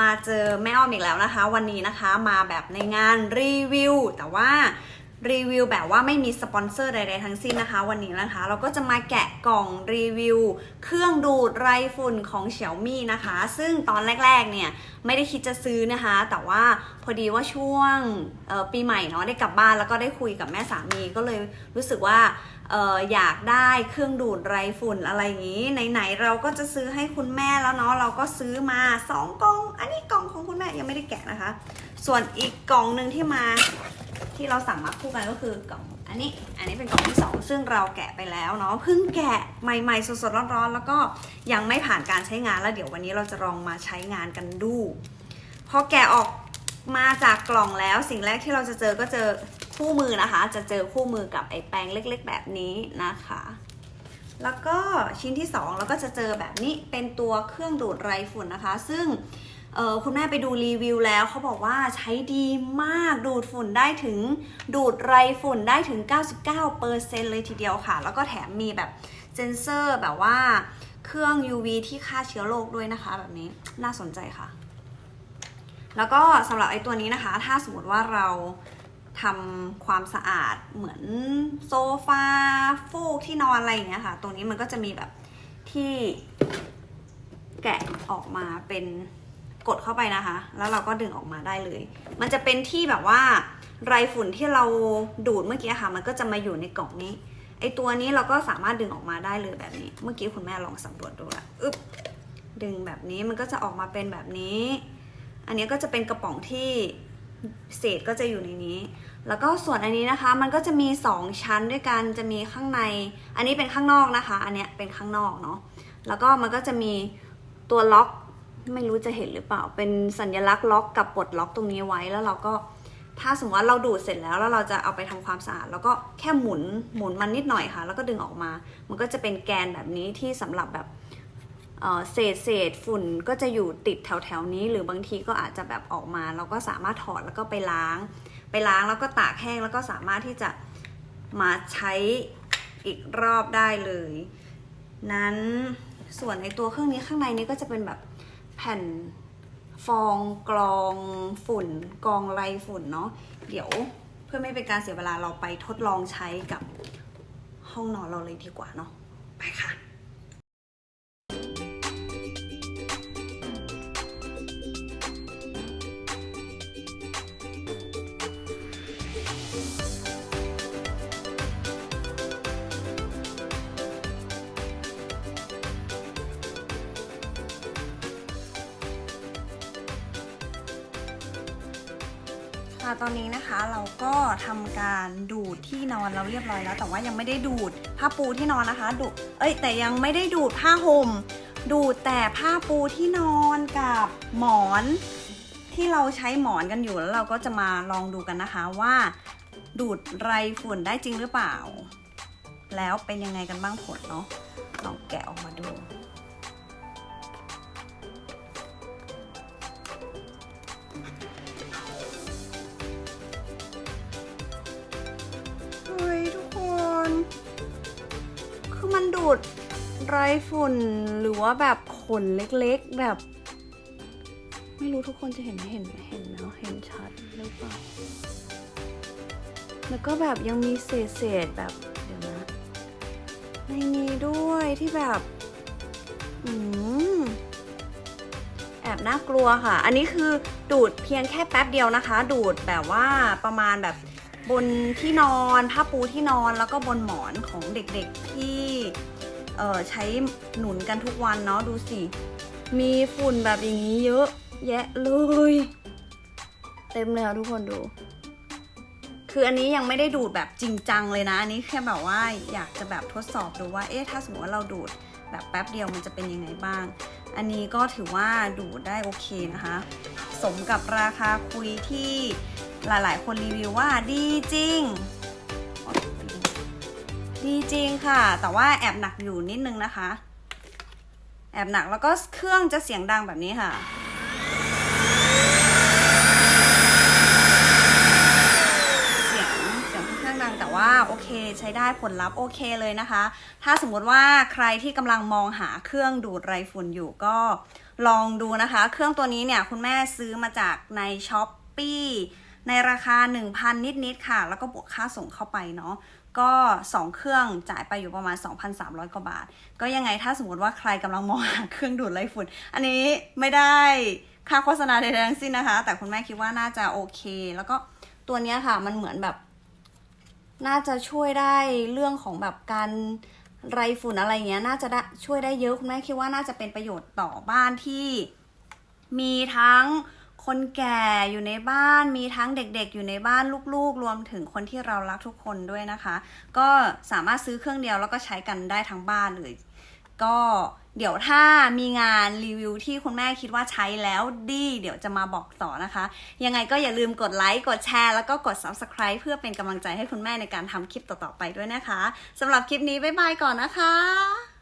มาเจอแม่อ้อมอีกแล้วนะคะ วันนี้นะคะมาแบบในงานรีวิว แต่ว่า รีวิวแบบว่าไม่มีสปอนเซอร์ใดๆทั้งสิ้นนะคะ วันนี้นะคะ เราก็จะมาแกะกล่องรีวิว เครื่องดูดไรฝุ่นของ Xiaomi นะคะ ซึ่งตอนแรกๆเนี่ยไม่ได้คิดจะซื้อนะคะ แต่ว่าพอดีว่าช่วงออปีใหม่เนาะได้กลับบ้านแล้วก็ได้คุยกับแม่สามีก็เลยรู้สึกว่าอออยากได้เครื่องดูดไรฝุ่นอะไรอย่างนี้ไหนๆเราก็จะซื้อให้คุณแม่แล้วเนาะเราก็ซื้อมาสองกล่อง อันนี้กล่องของคุณแม่ยังไม่ได้แกะนะคะ ส่วนอีกกล่องหนึ่งที่มา ที่เราสั่งมาคู่กันก็คือกล่องอันนี้อันนี้เป็นกล่องที่สองซึ่งเราแกะไปแล้วเนาะเพิ่งแกะใหม่ๆสดๆร้อนๆ แล้วก็ยังไม่ผ่านการใช้งานแล้วเดี๋ยววันนี้เราจะลองมาใช้งานกันดู พอแกะออกมาจากกล่องแล้วสิ่งแรกที่เราจะเจอก็เจอคู่มือนะคะ จะเจอคู่มือกับไอ้แปรงเล็ก ๆ แบบนี้นะคะ แล้วก็ชิ้นที่2เราก็จะเจอแบบนี้เป็นตัวเครื่องดูดไรฝุ่นนะคะ ซึ่ง เออคุณแม่ไปดูรีวิวแล้วเขาบอกว่าใช้ดีมากดูดฝุ่นได้ถึงดูดไรฝุ่นได้ถึง 99%เลยทีเดียวค่ะ แล้วก็แถมมีแบบเซนเซอร์แบบว่าเครื่อง UV ที่ฆ่าเชื้อโรคด้วยนะคะ แบบนี้น่าสนใจค่ะ แล้วก็สำหรับไอ้ตัวนี้นะคะ ถ้าสมมติว่าเราทำความสะอาดเหมือนโซฟาฟูกที่นอนอะไรอย่างเงี้ยค่ะ ตรงนี้มันก็จะมีแบบที่แกะออกมาเป็น กดเข้าไปนะคะ แล้วเราก็ดึงออกมาได้เลย มันจะเป็นที่แบบว่าไรฝุ่นที่เราดูดเมื่อกี้ค่ะ มันก็จะมาอยู่ในกล่องนี้ ไอตัวนี้เราก็สามารถดึงออกมาได้เลยแบบนี้ เมื่อกี้คุณแม่ลองสำรวจดูละอึ๊บดึงแบบนี้มันก็จะออกมาเป็นแบบนี้ อันนี้ก็จะเป็นกระป๋องที่เศษก็จะอยู่ในนี้ แล้วก็ส่วนอันนี้นะคะ มันก็จะมี 2 ชั้นด้วยกัน จะมีข้างใน อันนี้เป็นข้างนอกนะคะ อันเนี้ยเป็นข้างนอกเนาะ แล้วก็มันก็จะมีตัวล็อก ไม่รู้จะเห็นหรือเปล่า เป็นสัญลักษณ์ล็อกกับปลดล็อกตรงนี้ไว้แล้วเราก็ถ้าสมมติว่าเราดูดเสร็จแล้วแล้วเราจะเอาไปทำความสะอาด แล้วก็แค่หมุนหมุนมันนิดหน่อยค่ะ แล้วก็ดึงออกมา มันก็จะเป็นแกนแบบนี้ที่สำหรับแบบเศษเศษฝุ่นก็จะอยู่ติดแถวแถวนี้ หรือบางทีก็อาจจะแบบออกมาเราก็สามารถถอดแล้วก็ไปล้าง ไปล้างแล้วก็ตากแห้งแล้วก็สามารถที่จะมาใช้อีกรอบได้เลย นั้นส่วนในตัวเครื่องนี้ข้างในนี้ก็จะเป็นแบบ แผ่นฟองกรองฝุ่น กรองไรฝุ่นเนาะเดี๋ยวเพื่อไม่เป็นการเสียเวลาเราไปทดลองใช้กับห้องนอนเราเลยดีกว่าเนาะไปค่ะ ค่ะตอนนี้นะคะเราก็ทำการดูดที่นอนเราเรียบร้อยแล้ว แต่ว่ายังไม่ได้ดูดผ้าปูที่นอนนะคะดูเอ้ยแต่ยังไม่ได้ดูดผ้าห่มดูดแต่ผ้าปูที่นอนกับหมอน ที่เราใช้หมอนกันอยู่แล้วเราก็จะมาลองดูกันนะคะว่า ดูดไรฝุ่นได้จริงหรือเปล่า แล้วเป็นยังไงกันบ้างผลเนาะลองแกะออกมาดู คือมันดูดไรฝุ่นหรือว่าแบบขนเล็กๆแบบ ไม่รู้ทุกคนจะเห็นไหมเห็นไหมเห็นเนาะเห็นชัดหรือเปล่าแล้วก็แบบยังมีเศษๆแบบเดี๋ยวนะในนี้ด้วยที่แบบอืมแอบน่ากลัวค่ะ อันนี้คือดูดเพียงแค่แป๊บเดียวนะคะ ดูดแบบว่าประมาณแบบ บนที่นอนผ้าปูที่นอนแล้วก็บนหมอนของเด็กๆที่ใช้หนุนกันทุกวันเนาะดูสิ มีฝุ่นแบบอย่างนี้เยอะ แยะเลย เต็มเลยค่ะทุกคนดู คืออันนี้ยังไม่ได้ดูดแบบจริงจังเลยนะ อันนี้แค่แบบว่าอยากจะแบบทดสอบดูว่า เอ๊ะถ้าสมมติว่าเราดูดแบบแป๊บเดียวมันจะเป็นยังไงบ้าง อันนี้ก็ถือว่าดูดได้โอเคนะคะ สมกับราคาคุยที่ หลายๆ คนรีวิวว่าดีจริง ดีจริงค่ะ แต่ว่าแอบหนักอยู่นิดนึงนะคะ แอบหนักแล้วก็เครื่องจะเสียงดังแบบนี้ค่ะเสียงค่อนข้างดังแต่ว่าโอเคใช้ได้ผลลัพธ์โอเคเลยนะคะ ถ้าสมมติว่าใครที่กำลังมองหาเครื่องดูดไรฝุ่นอยู่ก็ลองดูนะคะ เครื่องตัวนี้เนี่ยคุณแม่ซื้อมาจากในช้อปปี้ ในราคา 1,000 นิดๆค่ะ แล้วก็บวกค่าส่งเข้าไปเนาะก็ 2 เครื่องจ่ายไปอยู่ประมาณ 2,300 กว่าบาท ก็ยังไงถ้าสมมติว่าใครกำลังมองหาเครื่องดูดไล่ฝุ่น อันนี้ไม่ได้ค่าโฆษณาใดๆทั้งสิ้นนะคะ แต่คุณแม่คิดว่าน่าจะโอเค แล้วก็ตัวนี้ค่ะมันเหมือนแบบ น่าจะช่วยได้เรื่องของแบบการไรฝุ่นอะไรเงี้ย น่าจะได้ช่วยได้เยอะคุณแม่คิดว่าน่าจะเป็นประโยชน์ต่อบ้านที่มีทั้ง คนแก่อยู่ในบ้านมีทั้งเด็กๆ อยู่ในบ้านลูกๆ รวมถึงคนที่เรารักทุกคนด้วยนะคะ ก็สามารถซื้อเครื่องเดียวแล้วก็ใช้กันได้ทั้งบ้านเลย ก็เดี๋ยวถ้ามีงานรีวิวที่คุณแม่คิดว่าใช้แล้วดี เดี๋ยวจะมาบอกต่อนะคะ ยังไงก็อย่าลืมกดไลค์กดแชร์แล้วก็กด subscribe เพื่อเป็นกำลังใจให้คุณแม่ในการทำคลิปต่อๆไปด้วยนะคะสำหรับคลิปนี้บ๊ายบายก่อนนะคะ